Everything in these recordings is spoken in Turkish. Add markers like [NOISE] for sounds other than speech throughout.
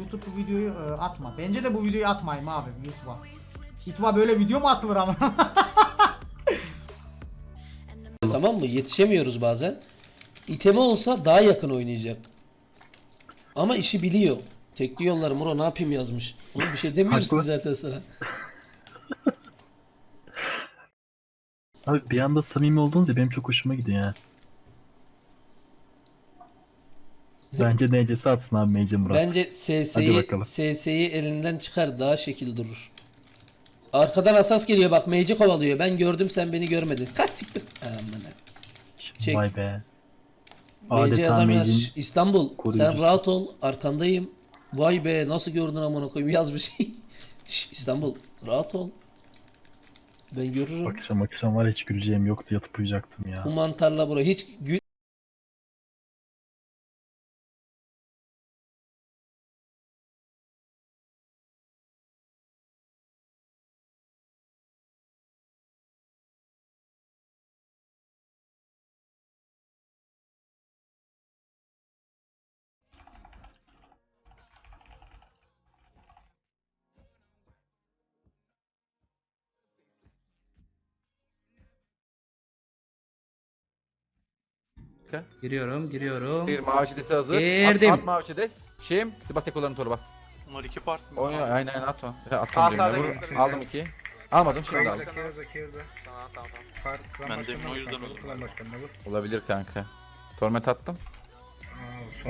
YouTube bu videoyu e, atma. Bence de bu videoyu atmayayım abi YouTube'a. YouTube'a böyle video mu atılır ama? [LAUGHS] Tamam mı? Yetişemiyoruz bazen. İtemi olsa daha yakın oynayacak. Ama işi biliyor. Tekli yollar Muro ne yapayım yazmış. Oğlum bir şey demiyoruz ki Haklı. zaten sana. Abi bir anda samimi olduğunuz ya benim çok hoşuma gidiyor ya. Bence NC'si atsın abi Mece Murat. Bence Hadi SS'yi bakalım. SS'yi elinden çıkar daha şekil durur. Arkadan asas geliyor bak Mage'i kovalıyor. Ben gördüm sen beni görmedin. Kaç siktir. Aman. Çek. Vay be. Mage Adeta adam yaz. Mage'in İstanbul sen koruyucusu. rahat ol arkandayım. Vay be nasıl gördün amına koyayım yazmış. [LAUGHS] Şş, İstanbul rahat ol. Ben görürüm. akşam akşam var hiç güleceğim yoktu yatıp uyuyacaktım ya. Bu mantarla bura hiç gül Giriyorum, giriyorum. Bir mavişidesi hazır. Girdim. At, at mavişides. Şeyim. Bas ekolarını toru bas. Bunlar iki part mı? Oyna aynen aynen at o. Ya, Sağ sağda. Vur. Aldım iki. Almadım şimdi aldım. Tamam tamam tamam. Ben de o yüzden olur. Olabilir kanka. Torment attım.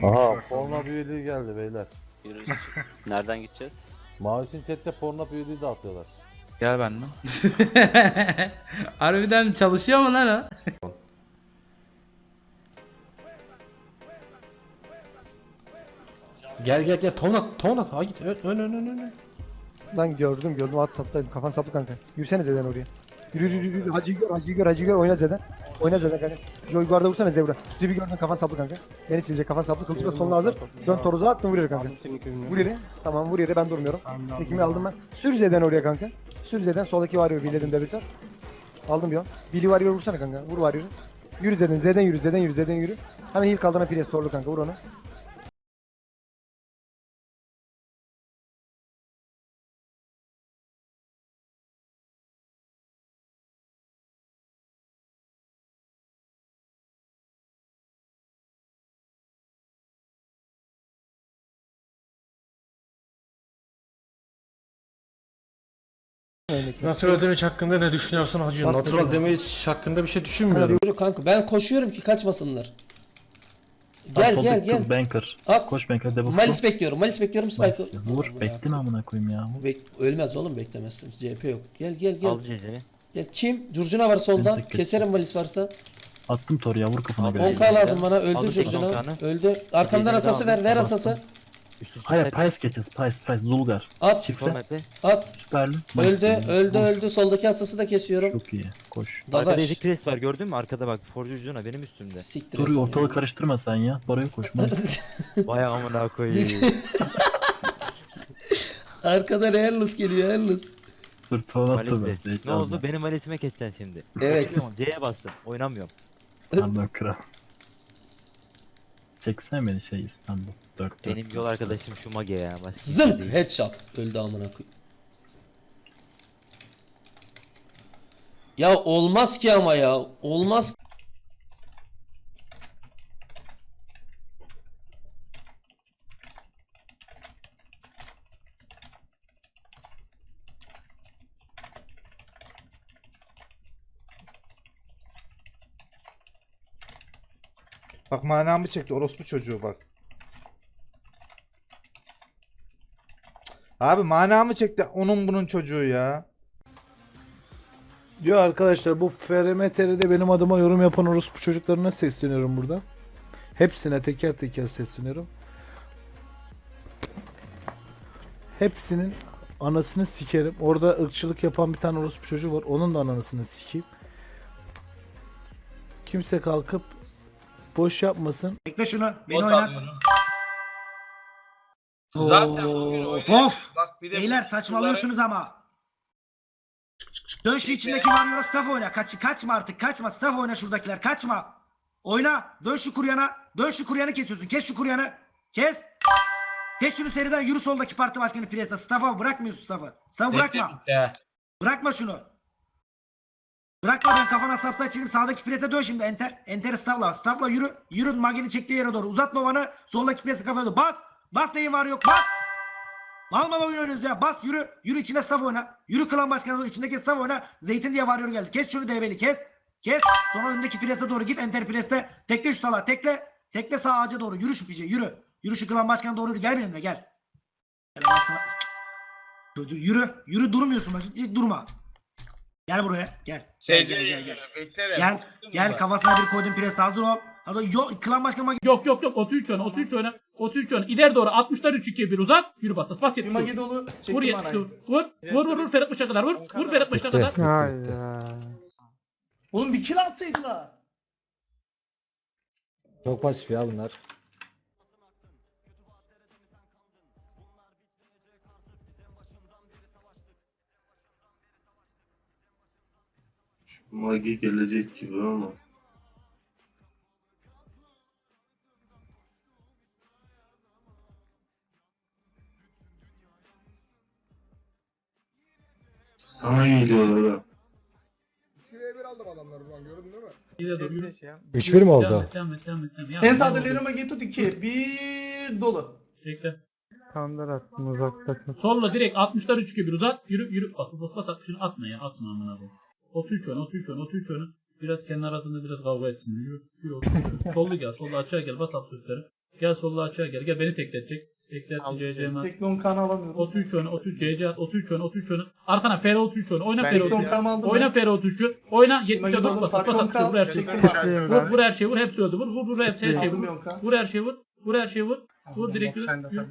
Aha porno üyeliği geldi beyler. Yürü. Nereden gideceğiz? Mavisin chatte porno üyeliği dağıtıyorlar. Gel benimle. [LAUGHS] Harbiden çalışıyor mu lan o? Gel gel gel tonat tonat ha git ön ön ön ön ön. Lan gördüm gördüm at tatlı kafan saplı kanka. Yürüsene Zeden oraya. Yürü yürü yürü yürü hacıyı gör hacıyı gör hacıyı gör oyna Zeden. Oyna Zeden kanka. Yo yukarıda vursana Zebra. Strip'i gördün kafan saplı kanka. Beni silecek kafan saplı kılıç bas soluna hazır. Dön toruza attın vur yere kanka. Vur yere. Tamam vur yere ben durmuyorum. Tekimi aldım ben. Sür Zeden oraya kanka. Sür Zeden soldaki var ya Billy'den de biter. Aldım bir an. Billy var vursana kanka. Vur var Yürü Zeden Zeden yürü Zeden yürü Zeden yürü. Hemen heal kaldırana pres torlu kanka vur onu. Natural damage hakkında ne düşünüyorsun hacı? Bak Natural bakalım. damage hakkında bir şey düşünmüyorum. Yürü kanka ben koşuyorum ki kaçmasınlar. Gel soldaki gel gel. Banker. At. Koş Banker debuff. Malis bekliyorum. Malis bekliyorum Spike. Nice. Vur bekle amına koyayım ya. Bek ölmez oğlum beklemezsin. CHP yok. Gel gel gel. Al cezeni. Gel kim? Curcuna var solda. Tek tek. Keserim Malis varsa. Attım tor ya vur kafana göre. 10k lazım bana. Öldü Curcuna. Öldü. Arkamdan asası ver. Ver Tamam. Hayır. Price geçeceğiz. Price Price Zulgar. At. Çifte. At. Süperli. Öldü. Öldü öldü. Soldaki asası da kesiyorum. Çok iyi. Koş. Arkada Dadaş. ezik pres var gördün mü? Arkada bak. Forge ucuna benim üstümde. Siktir. Dur et ortalığı ya. karıştırma sen ya. Baraya koş. [LAUGHS] Nice. Vay amına koyayım. [LAUGHS] Arkada Reallus geliyor Reallus. Dur Malis'te. attı. Ne oldu? Benim Malis'ime keseceksin şimdi. Evet. C'ye bastım. Oynamıyorum. Pardon kral. Çeksene beni şey İstanbul. Dört dört. Benim yol arkadaşım şu Mage ya. Başka kimse Zınk değil. headshot. Öldü amına koyayım. Ya olmaz ki ama ya. Olmaz. Bak manamı çekti orospu çocuğu bak. Abi manamı çekti onun bunun çocuğu ya. Diyor arkadaşlar bu FRMTR'de benim adıma yorum yapan orospu çocuklarına sesleniyorum burada. Hepsine teker teker sesleniyorum. Hepsinin anasını sikerim. Orada ırkçılık yapan bir tane orospu çocuğu var. Onun da anasını sikeyim. Kimse kalkıp boş yapmasın. Bekle şunu. Beni oynat. Zaten bugün Of. Bak bir de Beyler saçmalıyorsunuz ama. Dön şu içindeki varyola staff oyna. Kaç, kaçma artık kaçma. Staff oyna şuradakiler kaçma. Oyna. Dön şu kuryana. Dön şu kuryanı kesiyorsun. Kes şu kuryanı. Kes. Geç şunu seriden yürü soldaki parti başkanı Priest'e. Staff'a bırakmıyorsun Staff'ı. Staff'ı bırakma. Bırakma şunu. Bırakma ben kafana sapsa çekip sağdaki prese dön şimdi. Enter. Enter staffla. Staffla yürü. Yürü magini çektiği yere doğru. Uzat Novan'ı. Soldaki prese kafaya doğru. Bas. Bas neyin var yok. Bas. Mal mal oyun oynuyoruz ya. Bas yürü. Yürü içinde staff oyna. Yürü klan başkanı içindeki staff oyna. Zeytin diye varıyor geldi. Kes şunu DB'li kes. Kes. Sonra öndeki prese doğru git. Enter preste. Tekle şu sala. Tekle. Tekle sağ ağaca doğru. Yürü şu pice. Yürü. Yürü şu klan başkanı doğru yürü. Gel benimle gel. Yürü. Yürü durmuyorsun bak. Hiç durma. Gel buraya. Gel. Gel gel gel. Gel, gel, gel kafasına bir koydum pres hazır ol. Hadi yol klan başkanı Yok yok yok 33 oyna 33 oyna 33 oyna. İleri doğru 60'lar 3 2 1 uzat. Yürü bas bas bas 70 vur. dolu. Vur 70 vur. Vur vur vur vur Ferhat Baş'a kadar vur. Vur Ferhat Baş'a kadar. Oğlum bir kill atsaydılar. Çok pasif ya bunlar. Magi gelecek gibi ama. Sana geliyorlar ha. İleri doğru yürü. 3-1 mi Devam oldu? et, devam et, devam et, devam et. En sağda. Leroma Getut 2. Bir dolu. Bekle. Kanlar attım uzaktakın. Solla direkt 60'lar 3 2 1 uzat. Yürü yürü bas bas bas at şunu atma ya atma amına koyayım. 33 oyna 33 oyna 33 oyna. Biraz kendi arasında biraz kavga etsin. Yürü yürü 33 oyna. Sollu gel sollu açığa gel bas absolutları. Gel sollu açığa gel. Gel beni tekletecek. Tekletsin CC'me. Teklon kan alamıyorum. 33 oyna 33 CC at 33 oyna 33 oyna. Arkana Fero 33 oyna. Oyna Teklon 33. kan aldım. Oyna Fero 33'ü. Oyna 70'e Magi 4 dolu, bas bas at vur her şeyi. Vur vur her şeyi vur hepsi öldü. Vur vur vur hepsi her şeyi vur. Vur her şeyi vur. Vur her şeyi vur. Vur direkt.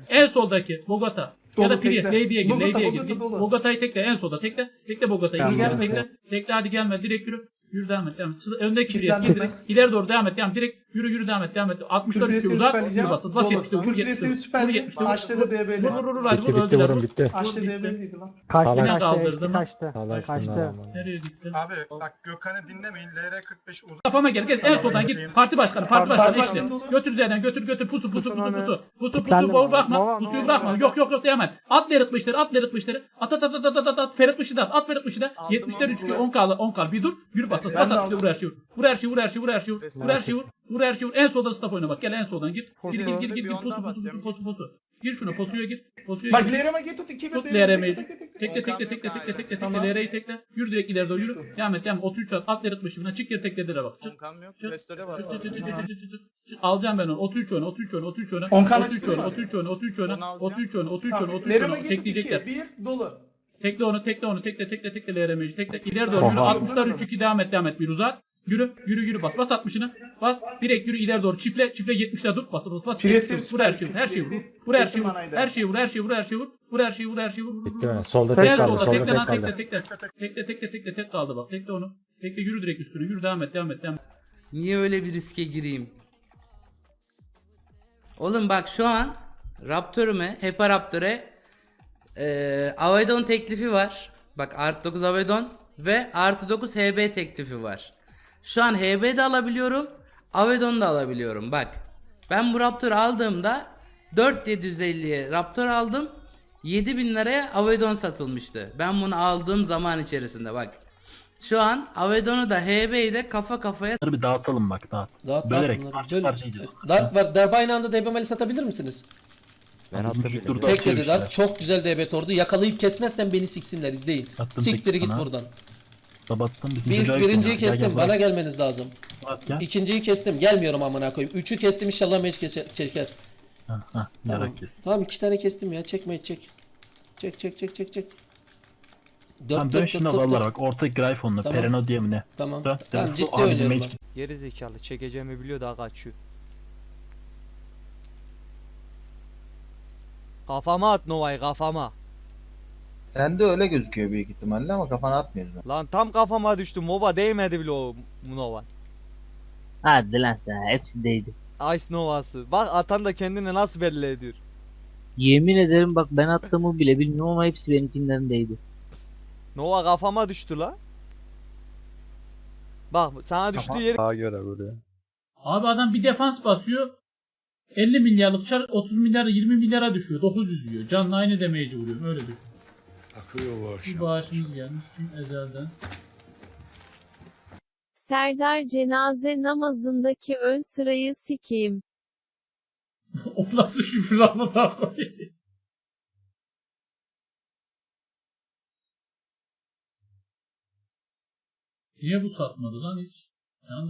En soldaki Bogota. Ya da Priest. Lady'ye gir. Lady'ye gir. Bogota'yı tekle. En solda tekle. Tekle Bogota'yı. Gelme. tekle. Tekle hadi gelme. Direkt yürü. Yürü devam et. Devam et. Öndeki Priest. Gir direkt. İleri doğru devam et. Devam. Direkt yürü yürü devam et. Devam et. 60'lar Kürpresini üçü uzat. Yürü bas. Bas Dolu. 70'te. Vur Kürpresini 70'te. Vur süperleyeceğim. 70'te. Açtı Vur da DB'li. vur vur vur. Hadi Bitti vur. bitti Öldüler. Vur. bitti. Açtı Vur, DB'liydi lan. Kaçtı Yine kaçtı kaldırdım. kaçtı. Allah Kaçtı. Nereye gitti? Abi bak Gökhan'ı dinlemeyin. LR45 uzak. Kafama gel. Gez en soldan git. Parti başkanı. Parti başkanı dolu. Götür Z'den götür götür pusu pusu pusu pusu. Pusu pusu Kitlendim. bırakma. Pusuyu bırakma. Yok yok yok devam et. At Ferit at Ferit At at at at at at at at Ferit Mış'ı da at. At Ferit Mış'ı da. 70'ler 3 10 kal 10 kal. Bir dur. Yürü bas bas de at vur her şeyi vur. Vur her şeyi vur her şeyi vur her şeyi vur. Vur her şeyi vur. Vur her şeyi vur. En soldan staff oyna bak. Gel en soldan gir. Gir gir gir gir gir posu posu posu posu posu. Gir şuna posuya gir. Posuya Bak gir. Leroma Getut 2 Tut LRM'yi. Tekle tekle tekle tekle tekle tekle Tamam. LR'yi tekle. Yürü direkt ileri doğru yürü. Devam et devam et. 33 at. At Ferit Mış'ı. Çık geri tekledire bak. Çık. Çık. Çık, çık, çık, çık, çık, çık, çık, çık. Çık, Alacağım ben onu. 33 oyna, 33 oyna, 33 oyna. Onkan 33 açtın oyna, mı? 33 oyna, 33 oyna, 33 oyna, 33 oyna, 33 Leroma oyna. Getut 2. Tekleyecekler. 1 dolu. Tekle onu, tekle onu, tekle tekle tekle LRM'ci. Tekle ileri doğru yürü. Oha. 60'lar 3 2 devam et, devam et. Bir uzat. Yürü, yürü, yürü. Bas, bas 60'ını. Bas. Direkt yürü ileri doğru. Çifle, çifle 70'ler dur. Bas, bas, bas. Presi Vur, Vur her şeyi, vur, her şeyi vur. Vur her şeyi, vur. Her şeyi vur, her şeyi vur, her şeyi vur. Vur her şeyi, vur, her şeyi vur. Bitti mi? Solda tek kaldı. solda tekle tek tekle kaldı. tekle. Tekle tekle tekle tek kaldı bak. Tekle onu. Tekle yürü direkt üstüne. Yürü devam et, devam et, devam et. Niye öyle bir riske gireyim? Oğlum bak şu an Raptor'ume, Hepa Raptor'e eee Avedon teklifi var. Bak artı 9 Avedon ve artı 9 HB teklifi var. Şu an HB de alabiliyorum. Avedon da alabiliyorum. Bak. Ben bu Raptor aldığımda 4750'ye Raptor aldım. 7000 liraya Avedon satılmıştı. Ben bunu aldığım zaman içerisinde bak. Şu an Avedon'u da HB'yi de kafa kafaya Bunları bir dağıtalım bak dağıt. Dağıt dağıt Bölerek bunları. parça parça yiyeceğiz. Dark var. Dark aynı anda DB Mali satabilir misiniz? Ben attım. Tek dediler. işte. Çok güzel DB tordu. Yakalayıp kesmezsen beni siksinler izleyin. Attım Siktir git buradan. Sabattım bizim Bir, çocuğa birinciyi gittim ya. Gel, kestim. gel, Bana bırak. gelmeniz lazım. Bak gel. İkinciyi kestim. Gelmiyorum amına koyayım. Üçü kestim inşallah meç kese- çeker. Ha, ha, Tamam. Tamam iki tane kestim ya. Çekme çek. Çek çek çek çek çek. Dört Tamam dön dört şimdi dört dört. dört. bak orta Gryphon'la Tamam. Pereno diye mi ne? Tamam. Dön, Tamam dön. ciddi Abi, oynuyorum ben. Geri zekalı çekeceğimi biliyor daha kaçıyor. Kafama at Nova'yı kafama. Sen de öyle gözüküyor büyük ihtimalle ama kafana atmıyorsun. Lan tam kafama düştü. Moba değmedi bile o Nova. Hadi lan sen hepsi değdi. Ice Nova'sı. Bak atan da kendini nasıl belli ediyor. Yemin ederim bak ben attığımı bile bilmiyorum ama hepsi benimkinden değdi. Nova kafama düştü la. Bak sana düştüğü yeri Daha göre buraya. Abi adam bir defans basıyor. 50 milyarlık çar 30 milyar 20 milyara düşüyor. 900 yiyor. Canlı aynı damage'i vuruyorum. Öyle düşün. Bir bağışımız gelmiş. Tüm ezelden. Serdar cenaze namazındaki ön sırayı sikeyim. [LAUGHS] o nasıl küfür amına koyayım. Niye bu satmadı lan hiç? Yalnız